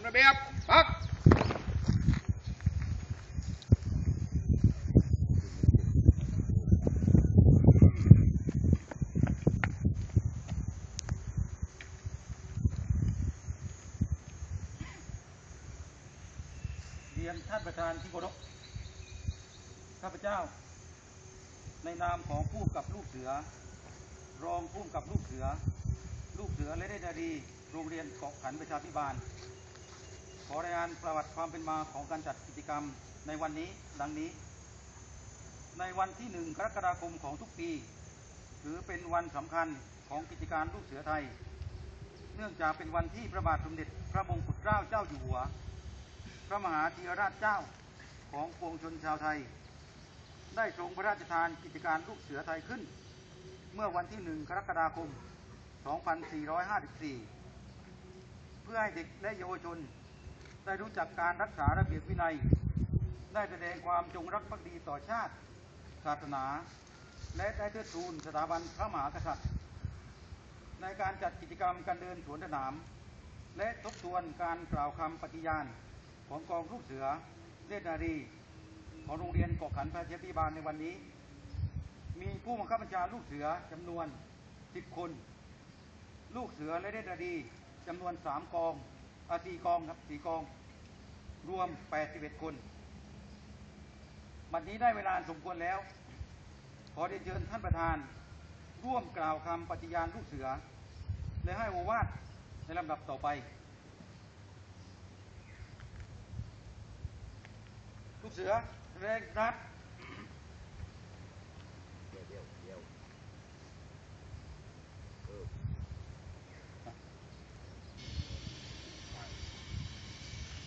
านระเบียบพักเรียนท่านประธานที่เคารพข้าพเจ้า ในนามของผู้กับลูกเสือ รองผู้กับลูกเสือ ลูกเสือและได้นาดี โรงเรียนเกาะขันประชาธิบาล ขอรายงานประวัติความเป็นมาของการจัดกิจกรรมในวันนี้ดังนี้ ในวันที่หนึ่งกรกฎาคมของทุกปี ถือเป็นวันสำคัญของกิจการลูกเสือไทย เนื่องจากเป็นวันที่พระบาทสมเด็จพระมงกุฎเกล้าเจ้าอยู่หัว พระมหาธีรราชเจ้าของปวงชนชาวไทย ได้ทรงพระราชทานกิจการลูกเสือไทยขึ้น เมื่อวันที่หนึ่งกรกฎาคม 2454 เพื่อให้เด็กและเยาวชน ได้รู้จักการรักษาระเบียบวินัย ได้แสดงความจงรักภักดีต่อชาติ ศาสนา และได้เทิดทูนสถาบันพระมหากษัตริย์ ในการจัดกิจกรรมการเดินสวนสนาม และทบทวนการกล่าวคำปฏิญาณ ของกองลูกเสือเนตรนารี ของโรงเรียนเกาะขันพระเทพบาลในวันนี้ มีผู้บังคับบัญชาลูกเสือจำนวน 10 คน ลูกเสือและเนตรนารีจำนวน 3 กองอาสี่กองครับสี่กอง รวม 81 คน บัดนี้ได้เวลาสมควรแล้ว ขอเรียนเชิญท่านประธาน ร่วมกล่าวคำปฏิญาณลูกเสือ และให้โอวาทในลำดับต่อไป ลูกเสือแรงรัด เดี๋ยวเดี๋ยวเดี๋ยวเออ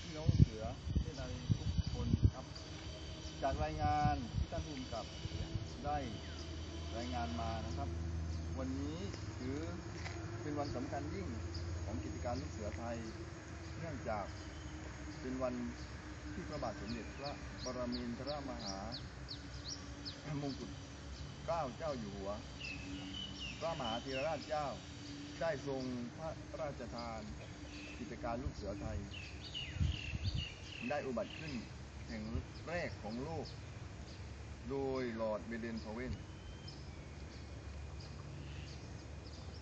พี่น้องเสือที่ในทุกคนครับ จากรายงานที่ท่านภูมิกับได้รายงานมานะครับ วันนี้ถือเป็นวันสำคัญยิ่งของกิจการลูกเสือไทย เนื่องจากเป็นวันที่พระบาทสมเด็จพระปรมินทรมหามงกุฎเกล้าเจ้าอยู่หัว พระมหาธีรราชเจ้าได้ทรงพระราชทานกิจการลูกเสือไทย ได้อุบัติขึ้น แห่งแรกของโลก โดยหลอดเบเดนพาเวน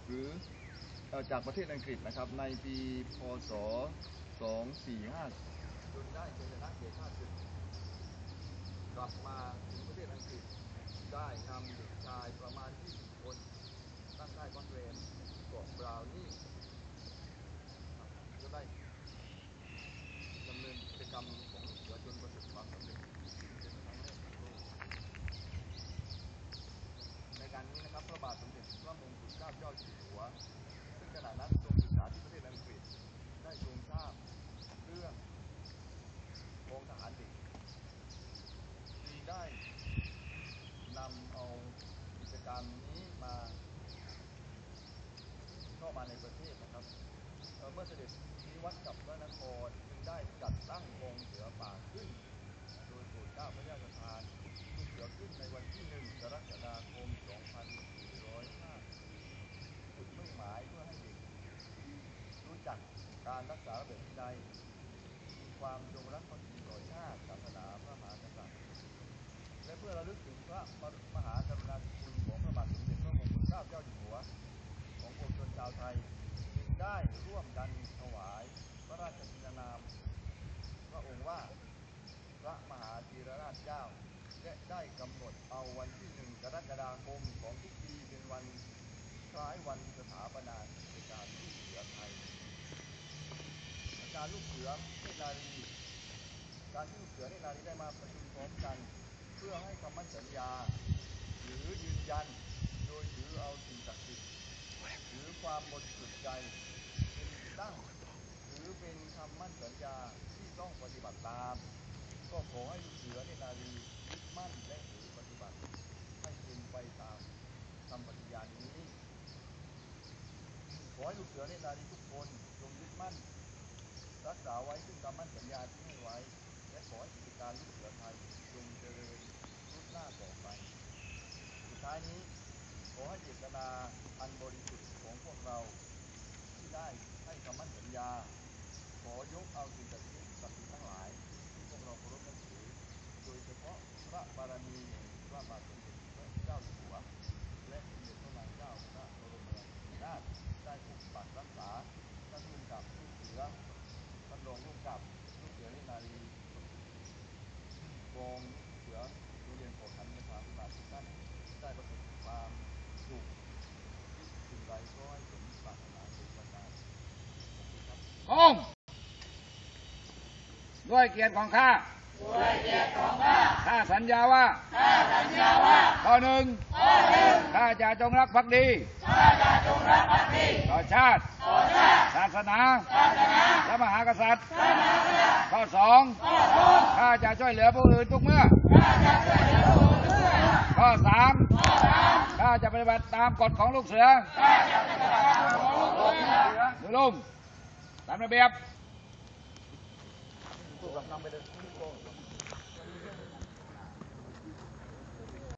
หรือจากประเทศอังกฤษนะครับ ในปีพศ 2450 จนได้ชนะเกาศึกกลับมาถึงประเทศอังกฤษได้นำเด็กชายประมาณ 20 คนตั้งค่ายคอนเวนเกาะบราวนี่ครับก็ได้ ดำเนินกิจกรรมของลูกเสือจนประสบความสำเร็จเป็นครั้งแรกของโลกในการนี้นะครับพระบาทสมเด็จพระม งกุฎเกล้าเจ้าอยู่หัว ซึ่งขณะนั้นทรงศึกษาที่ประเทศอังกฤษ ได้ทรงทราบเรื่องกองทหารเด็กจึงได้นำเอากิจกรรมนี้มาเข้ามาในประเทศนะครับ เอ่อเมื่อเสด็จนิวัตกับพระนครจึงได้จัดตั้งกองเสือป่าขึ้น โดยโปรดเกล้าพระราชทานลูกเสือขึ้นในวันที่หนึ่งกรกฎาคม 2450จุดมุ่งหมายเพื่อให้เด็ก รู้จักการะเบียบวินัยมีความจงรักภักดีต่อชาติศาสนาพระมหากษัตริย์และเพื่อระลึกถึงพระมหากรุณาธิคุณของพระบาทสมเด็จพระมงกุฎเกล้าเจ้าอยู่หัว ของปวงชนชาวไทยจึงได้ร่วมกันถวายพระราชินานาม พระองค์ว่าพระมหาธีรราชเจ้า และได้กำหนดเอาวันที่หนึ่งกรกฎาคมของทุกปีเป็นวันคล้ายวันสถาปนากิจการลูกเสือไทย การลูกเสือเนตรนารี การที่ลูกเสือเนตรนารีได้มาประชุมพร้อมกัน เพื่อให้คำมั่นสัญญา หรือยืนยันโดยถือเอาสิ่งศักดิ์สิทธิ์หรือความบริสุทธิ์ใจเป็นตั้งหรือเป็นคำมั่นสัญญาที่ต้องปฏิบัติตาม ก็ขอให้ลูกเสือเนตรนารียึดมั่นและถือปฏิบัติให้เป็นไปตามคำปฏิญาณนี้ขอให้ลูกเสือเนตรนารีทุกคนจงยึดมั่น รักษาไว้ซึ่งคำมั่นสัญญาที่ให้ไว้ และขอให้กิจการลูกเสือไทยจงเจริญรุ่งหน้าต่อไป สุดท้ายนี้ขอให้เจตนาอันบริสุทธิ์ของพวกเรา ที่ได้ให้คำมั่นสัญญา ขอยกเอาสิ่งศักดิ์สิทธิ์ศักดิ์สิทธิ์ทั้งหลายที่พวกเราเคารพนับถือโดยเฉพาะพระบารมีแห่งพระบาทสมเด็จพระเจ้าอยู่หัว และสมเด็จพระนางเจ้าพระบรมราชินีนาถได้ปกปักรักษาท่านผู้กำกับลูกเสือท่านรองผู้กำกับลูกเสือในนารี องเสือโรงเรียนขอขันในความพิบาลทุกท่านได้ประสบความสุขคิดสิ่งใดก็ให้สมปรารถนาทุกประการขอบคุณครับพงด้วยเกียรติของข้าด้วยเกียรติของข้าข้าสัญญาว่าข้าสัญญาว่าข้อหนึ่งข้อหนึ่งข้าจะจงรักภักดีข้าจะจงรักภักดีต่อชาติต สนาศาสนาและมหากษัตริย์ข้อสองข้อสองข้าจะช่วยเหลือผู้อื่นทุกเมื่อ ข้าจะช่วยเหลือผู้อื่นทุกเมื่อข้อสามข้อสามข้าจะปฏิบัติตามกฎของลูกเสือข้าจะปฏิบัติตามกฎของลูกเสือดูลุงตามระเบียบ